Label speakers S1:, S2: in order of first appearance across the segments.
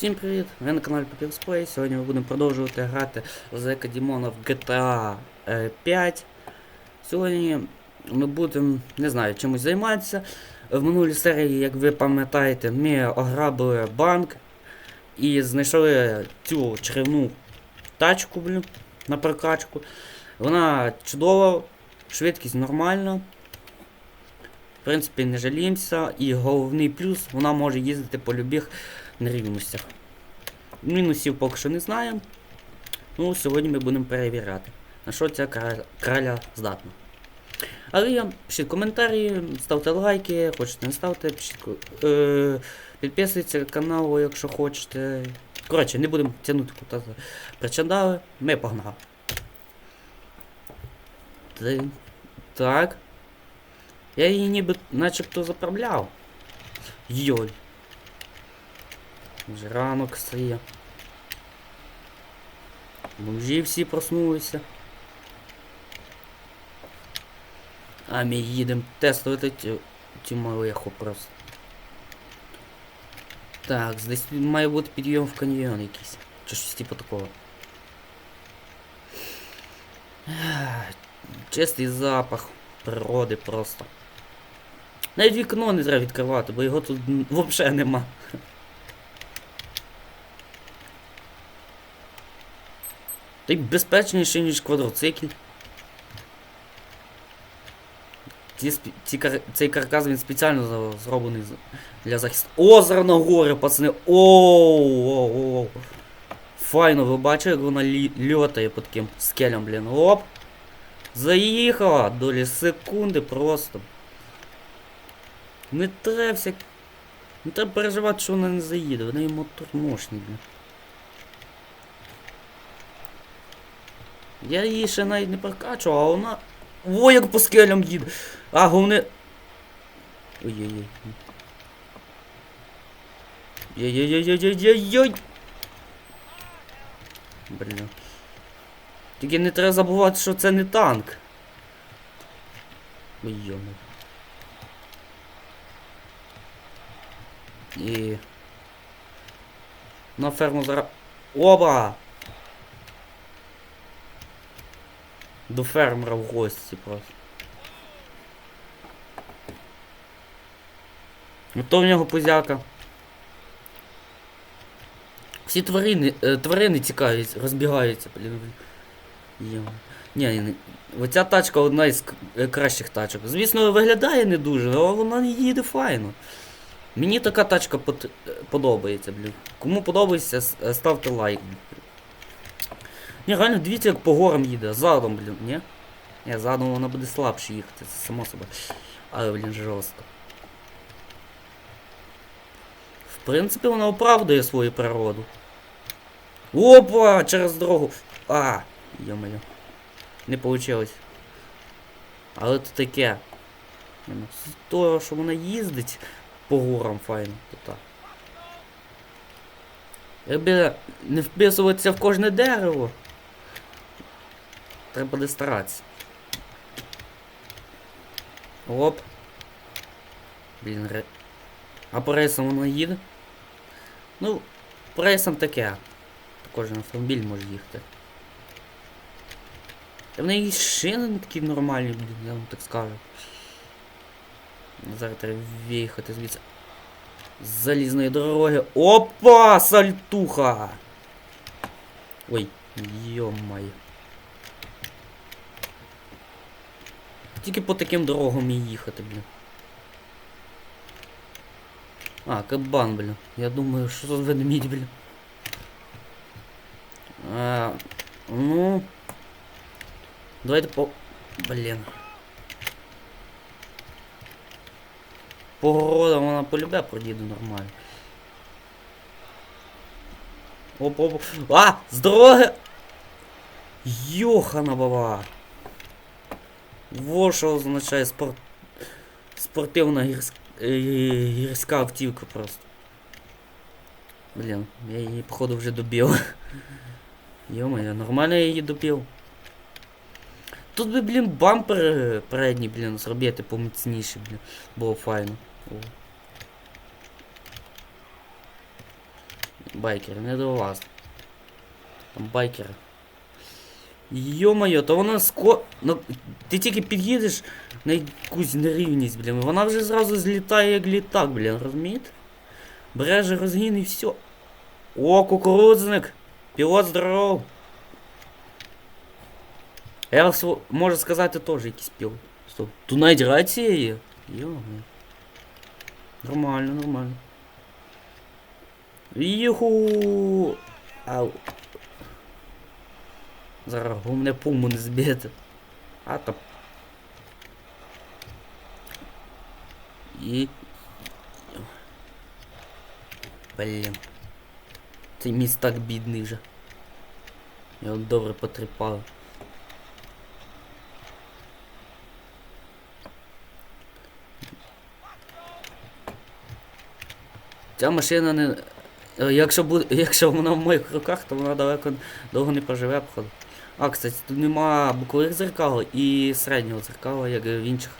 S1: Всім привіт! Ви на каналі Play. Сьогодні ми будемо продовжувати грати Зека Дімона в GTA е, 5. Сьогодні ми будемо, не знаю, чимось займатися. В минулій серії, як ви пам'ятаєте, ми ограбили банк і знайшли цю чарівну тачку, блін, на прокачку. Вона чудова, швидкість нормальна. В принципі, не жаліємося. І головний плюс, вона може їздити по любих нерівностях. Мінусів поки що не знаємо. Ну, сьогодні ми будемо перевіряти, на що ця краля здатна. Але я пишіть коментарі, ставте лайки, хочете не ставте, е, підписуйтесь на канал, якщо хочете. Коротше, не будемо тягнути куди причандали, ми погнали. Так. Я її ніби начебто заправляв. Йоль. Вже ранок стає. Бомжі всі проснулися. А ми їдемо тестувати цю, малеху просто. Так, десь має бути підйом в каньйон якийсь. Чи щось типу такого. Чистий запах природи просто. Навіть вікно не треба відкривати, бо його тут взагалі нема. Та й безпечніше, ніж квадроцикл. Ці, ці. Цей каркас він спеціально зроблений для захисту. Озеро на гори, пацани. Оу, оу, оу. Файно, ви бачите, як вона льотає по таким скелям, блін. Оп. Заїхала. Долі секунди просто. Не треба всяк... Не треба переживати, що вона не заїде. В неї мотор мощний, блін. Я її ще навіть не прокачував, а вона. О, як по скелям їде. А, головне. Ой-ой-ой. Ой-ой-ой-ой-ой-ой-ой. Блін. Тільки не треба забувати, що це не танк. Ой, йоми. І... На ферму зараз... Оба! До фермера в гості просто. Ну то в нього позяка. Всі тварини, е, тварини тікають, розбігаються, блін. Ні, ні. Оця тачка одна із е, кращих тачок. Звісно, виглядає не дуже, але вона їде файно. Мені така тачка пот- е, подобається, блін. Кому подобається, ставте лайк. Ні, реально дивіться, як по горам їде. Задом, блін, ні? Ні, задом вона буде слабше їхати, це само собою. Але, блін, жорстко. В принципі, вона оправдує свою природу. Опа! Через дорогу. А! Йо-моє. Не вийшло. Але це таке. Ну, З того, що вона їздить по горам файно, то так. Якби не вписуватися в кожне дерево. Треба буде старатися. Оп. Блін, ре... А по рейсам воно їде? Ну, по рейсам таке. Кожен автомобіль може їхати. Та в неї шини не такі нормальні, я вам так скажу. Зараз треба виїхати звідси. З залізної дороги. Опа! Сальтуха! Ой, йо-моє. Тільки по таким дорогам і їхати, блін. А, кабан, блін. Я думаю, що за ведмідь, блін. А, ну. Давайте по. Блін. По городам вона полюбе продіде нормально. Оп, оп. А! З дороги! Йохана баба! Во що означає спорт... спортивна гірська, гірська автівка просто. Блін, я її походу вже добив. Йо-моє, нормально я її добив. Тут би, блін, бампер е, передній, блін, зробити поміцніше, блін. Було файно. О. Байкери, не до вас. Там байкери. Йо-моє, то вона ско... Ну, ти тільки під'їдеш на якусь нерівність, блін. Вона вже зразу злітає як літак, блін, розумієте? Береже розгін і все. О, кукурудзник! Пілот здоров! Я сво- можу сказати теж якийсь пілот. Стоп. Тут навіть рація є? Йо. Нормально, нормально. Юху! Ау. Зараз гумне пуму не збити. А то. І. Блін. Цей міст так бідний вже. Його добре потріпали. Ця машина не. Якщо буде, якщо вона в моїх руках, то вона далеко довго не проживе, походу. А, кстати, тут нема бокових зеркал і середнього зеркала, як в інших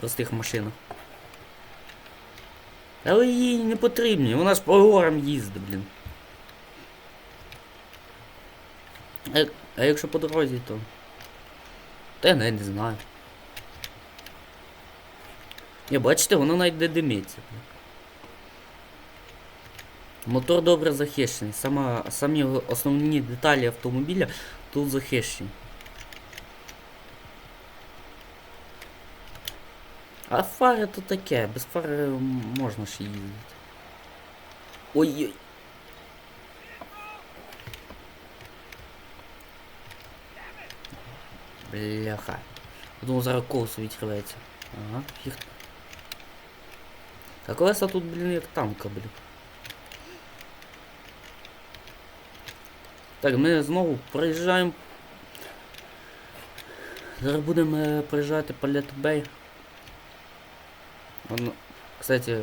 S1: простих машинах. Але їй не потрібні, вона ж по горам їздить, блін. А, а якщо по дорозі, то. Та я навіть не знаю. Ні, бачите, воно навіть не димиться. Мотор добре захищений. Сама, самі основні деталі автомобіля тут захищені. А фари то таке, без фари м, можна ще їздити. Ой-ой. Бляха. Я Думаю, зараз колесо відкривається. Ага, фіг. А колеса тут, блін, як танка, блін. Так, ми знову проїжджаємо. Зараз будемо е, проїжджати Бей. Одно... Кстати,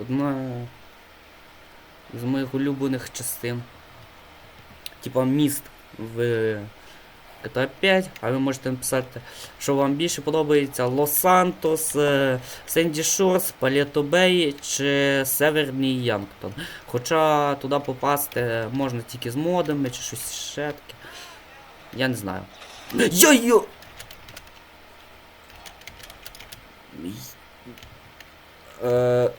S1: одна з моїх улюблених частин. Типа міст в GTA 5, а ви можете написати, що вам більше подобається Лос-Сантос, е, Сенді Шорс, Палето Бей чи Северний Янктон. Хоча туди попасти можна тільки з модами чи щось ще таке. Я не знаю. Йо-йо! Е,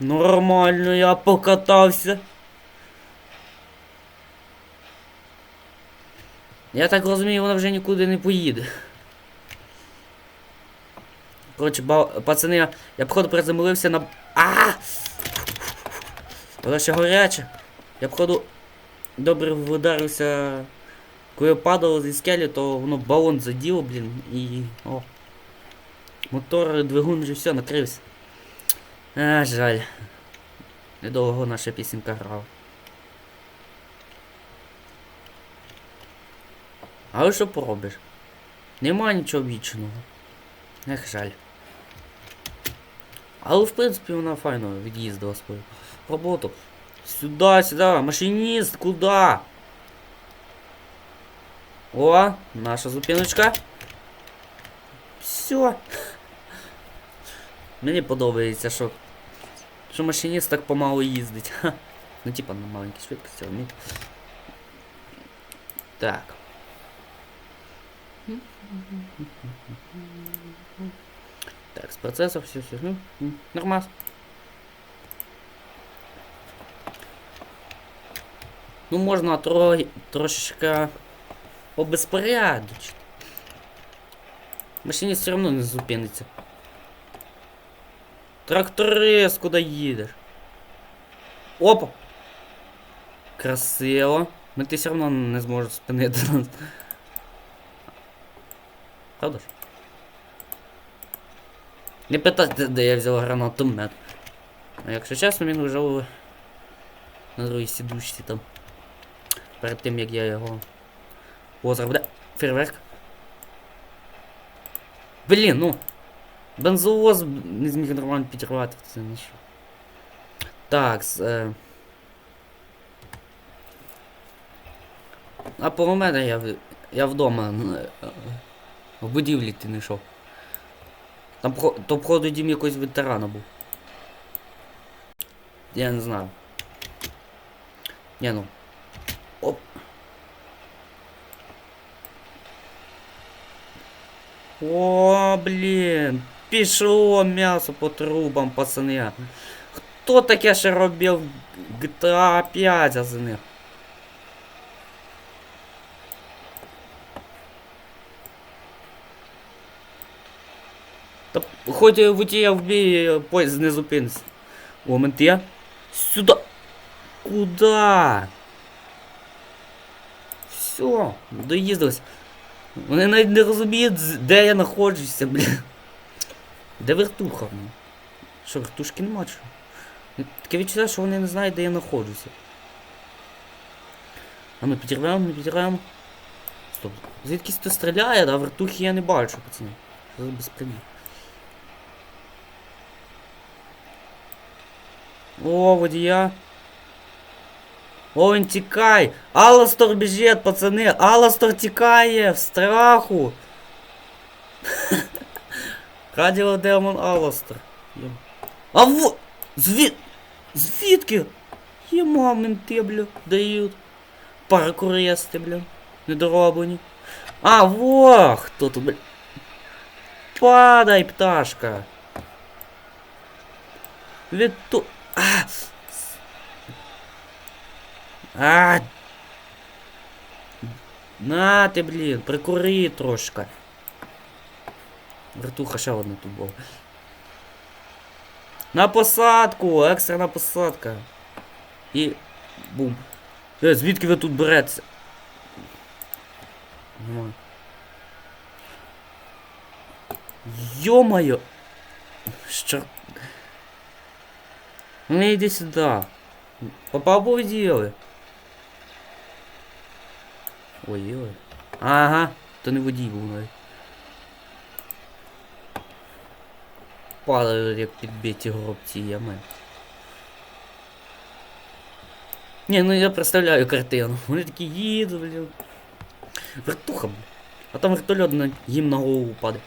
S1: Нормально, я покатався. Я так розумію, вона вже нікуди не поїде. Коротше, ба... пацани, я походу приземлився на. А! Вона ще гаряча. Я походу добре вдарився. Коли я падав зі скелі, то воно балон заділо, блін, і. О. Мотор, двигун вже все накрився. А, жаль. Недовго наша пісенька грала. Але що поробиш? Нема нічого вічного. Ех, жаль. Але в принципі вона файно від'їздила свою роботу. Сюда, сюда, машиніст, куда? О, наша зупиночка. Все. Мені подобається, що. Що машиніст так помалу їздить. Ну типа на маленькій швидкості. Так. Так, з процесом все, все. Ну, нормас. Ну, можна тро... трошечки обезпорядочити. Машиніст все одно не зупиниться. Тракторист, куди їдеш? Опа! Красиво. Ну ти все одно не зможеш спинити нас. Правда ж? Не питайте, де я взяв гранатомет. А якщо чесно, він лежав на другій сідушці там. Перед тим як я його. О, зараз фейерверк. Блін, ну. Бензовоз не зміг нормально підірвати це на що. Так, е... А по мене я, я вдома е, е, в будівлі ти не йшов. Там то походу дім якогось ветерана був. Я не знаю. Не, ну. Оп. О, блін. Пішло м'ясо по трубам, пацани. Хто таке ще робив GTA 5 за них? Та хоч водія вбій, поїзд не зупиниться. О, момент є. Сюда. Куда? Все, доїздились. Вони навіть не розуміють, де я знаходжуся, блін. Де вертуха? блін? Що, вертушки нема що? Таке відчуття, що вони не знають, де я знаходжуся. А ми підірвемо, ми підірвемо. Стоп. Звідкись хто стріляє, а вертухи я не бачу, пацани. Це безпреділ. О, водія. О, він тікай! Аластор біжить, пацани! Аластор тікає в страху! Радіодемон Аластор. Є- А во! Звід... Звідки? Є моменти, бля, дають. Паркуристи, бля. Недороблені. А, во! Хто тут, бля? Падай, пташка! Від ту... А! На ти, блін, прикури трошки. Вертуха ще одна тут була. На посадку! Екстрена посадка. І. Бум. Е, звідки ви тут берете? Нема. Йо-моє! Що? Ну иди сюда. Попробуй делай. Ой-ой. Ага, то не водій був навіть. Падали як підбиті гробці, я маю. Ні, ну я представляю картину. Вони такі їдуть, блін. Вертуха, блін. А там вертольот на їм на голову падає.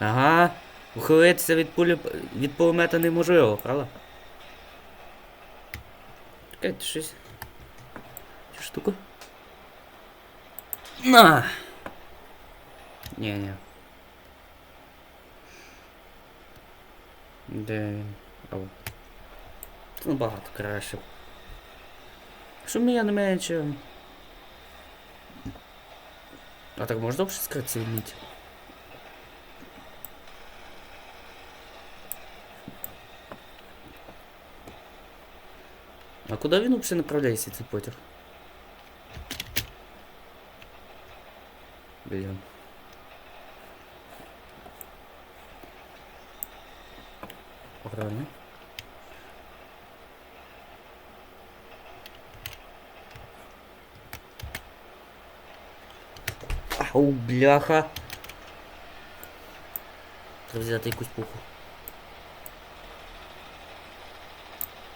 S1: Ага. Ухилитися від пулі від пулемета неможливо, правда? Чекайте щось. Цю штуку. На! Ні, ні. Де він? Ау. Це набагато краще. Що мені не менше. А так можна взагалі скритися від А куди він взагалі направляється цей потяг? Блін. Правильно. Ау, бляха. Треба взяти якусь пуху.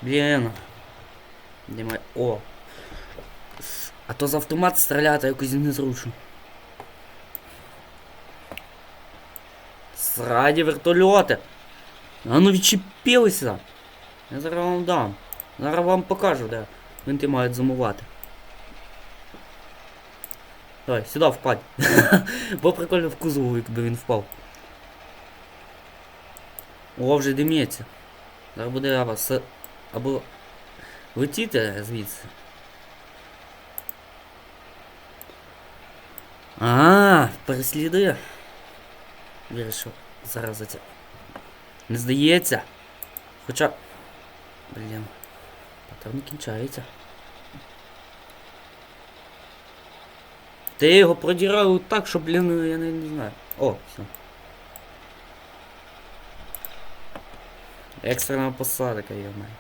S1: Блін. Дима... О! А то з автомат стріляти якось незручно. Сраді вертольоти! А ну відчепилися! Я зараз вам дам. Зараз вам покажу, де винти мають замувати. Давай, сюди впадь. Бо прикольно в кузову, якби він впав. О, вже дим'ється. Зараз буде або с... або летіти звідси. А, пересліди. Вирішив зараз за це. Не здається. Хоча... Блін. Патрон кінчається. Ти його продираю так, що, блін, я не, не знаю. О, все. Екстрена посадка, я маю.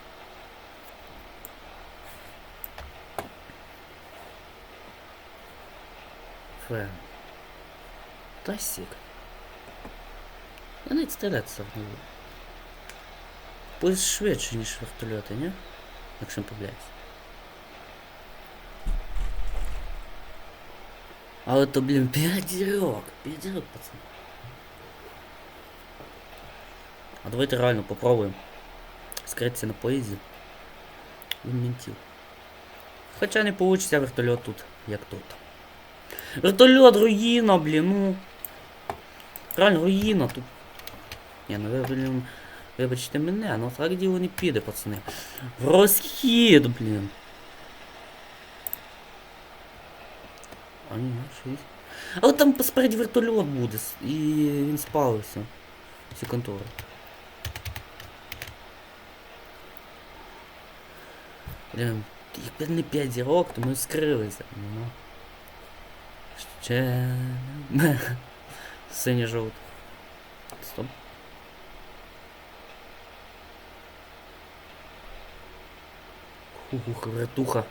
S1: Фен. Та сік. Я навіть не буду. Буде швидше, ніж вертольоти, ні? Не помиляюсь. Але то, блін, п'ятірок. П'ятірок, пацан. А давайте реально попробуємо. Скритися на поїзді. від ментів. Хоча не вийде вертольот тут, як тут. Вертольот, руїна, блін, ну. Реально руїна тут. Ні, ну ви, блін, вибачте мене, ну так діло не піде, пацани. В розхід, блін. А ні, шість. Але там спереді вертольот буде, с- і він спалився. Всі контори. Блін, якби не 5 зірок, то ми скрилися. Ну. Ще. Синє жовте. Стоп. Ух, вертуха.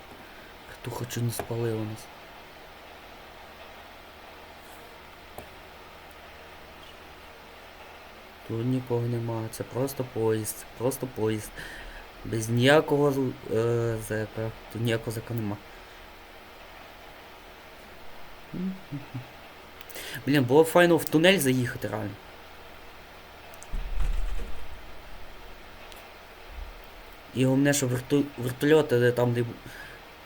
S1: Вертуха чуть не спалила нас. Тут нікого немає, це просто поїзд, просто поїзд. Без ніякого е, зека. Тут ніякого зека нема. Блін, було б файно в тунель заїхати реально. І головне, що верту... вертольоти, де там, де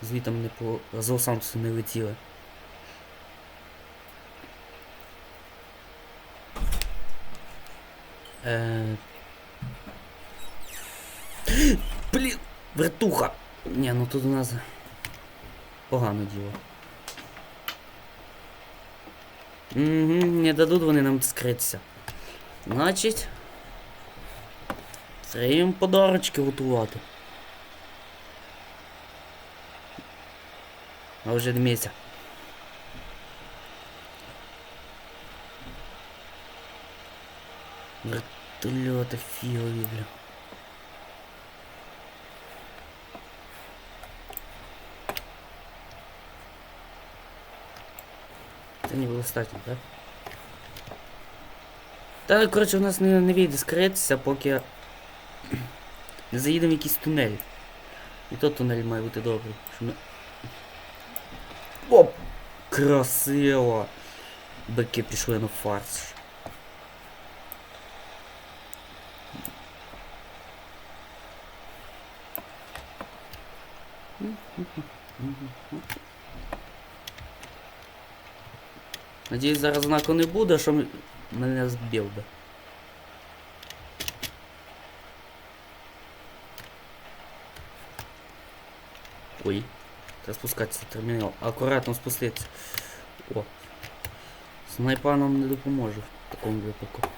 S1: звітом не по Розосамсу не летіли. Е... Блін, вертуха! Ні, ну тут у нас погано діло. Угу, не дадуть вони нам скритися. Значить. Треба їм подарочки готувати. А вже дивіться. Вертольоти фігові, бля. Не було да так? Та, коротше, у нас не, не вийде скритися, поки не заїдемо в якийсь тунель. І то тунель має бути добрий. Щоб ми... Оп! Красиво! Бики пішли на фарш. Надіюсь, зараз знаку не буде, що мене збив би. Ой. Треба спускатися термінал. Акуратно спуститися. О. Снайпа нам не допоможе в такому випадку.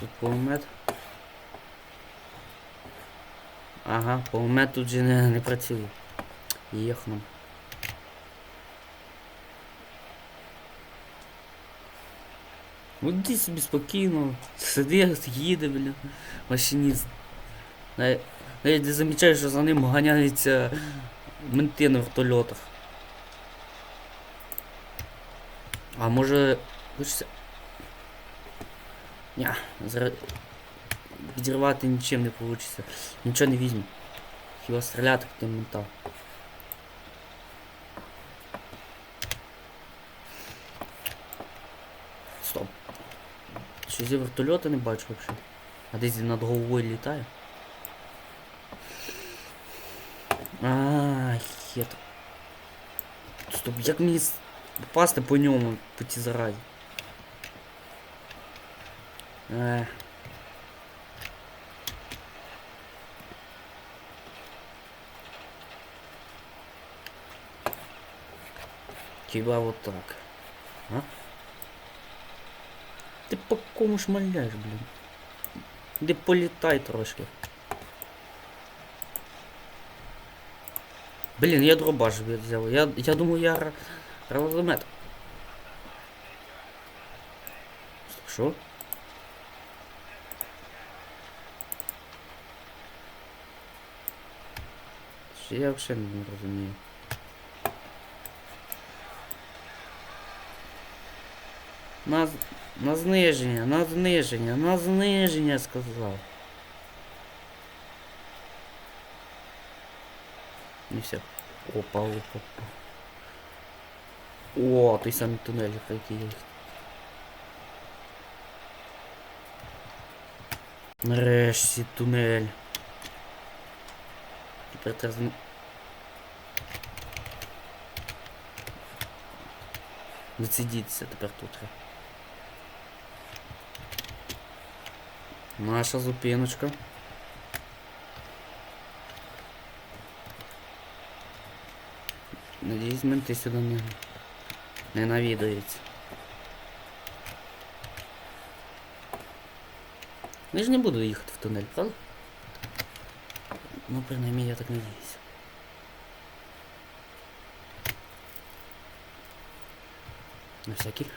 S1: Тут пулемет. Ага, пулемет тут же не, не працює. Їх нам. Йди собі спокійно, сиди, їде, бля, машиніст. Навіть, не замічаєш, що за ним ганяються менти на вертольотах. А може... Хочеться... Ня, зараз... Відірвати нічим не вийде. Нічого не візьму. Хіба стріляти тим мента. Стоп. Що зі не бачу вообще. А десь над головою літає. А, хет. Стоп, як мені попасти по ньому по цій зараді? Ех. Хіба вот так. А? По кому шмаляєш, блін? Де політай трошки. Блін, я дробаш взяв. Я, я думаю, я. Що? Що Я взагалі не розумію. На, з- на зниження, на зниження, на зниження сказав. Не все. Опа, опа, опа. О, той самий тунель, який є. Нарешті тунель. Тепер треба зм- Відсидіться тепер тут. треба. Наша зупиночка. Надіюсь, менти сюди не, не навідаються. Я ж не буду їхати в тунель, правда? Ну, принаймні, я так надіюсь. На всякий.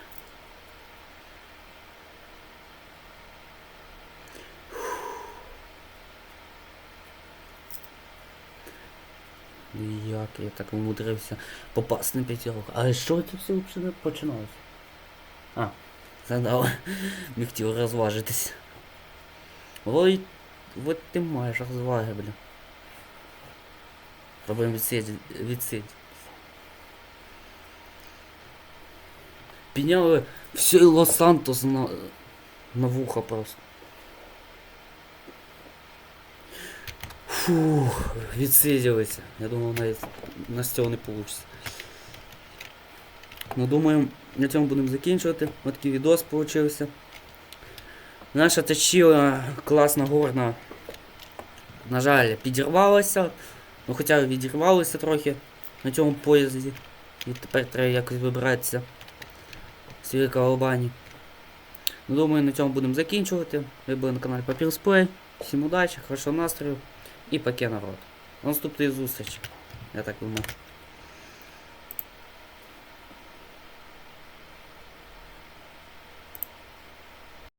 S1: Як я так умудрився попасти на п'ятірок. Але що це все взагалі починалося? А, згадав. Не хотів розважитись. Ой, от ти маєш розваги, блін. Пробуємо відсидіти. відсидіти. Підняли все Лос-Сантос на, на вухо просто. Фух, відсиділися. Я думав, навіть на з цього не вийде. Ну, думаю, на цьому будемо закінчувати. Ось такий відос получився. Наша течіла класна горна. На жаль, підірвалася. Ну хоча відірвалася трохи на цьому поїзді. І тепер треба якось вибиратися з Великої Албанії. Ну, думаю, на цьому будемо закінчувати. Ви були на каналі Papir's Всім удачі, хорошого настрою і паке народ. Наступної зустрічі. Я так думаю.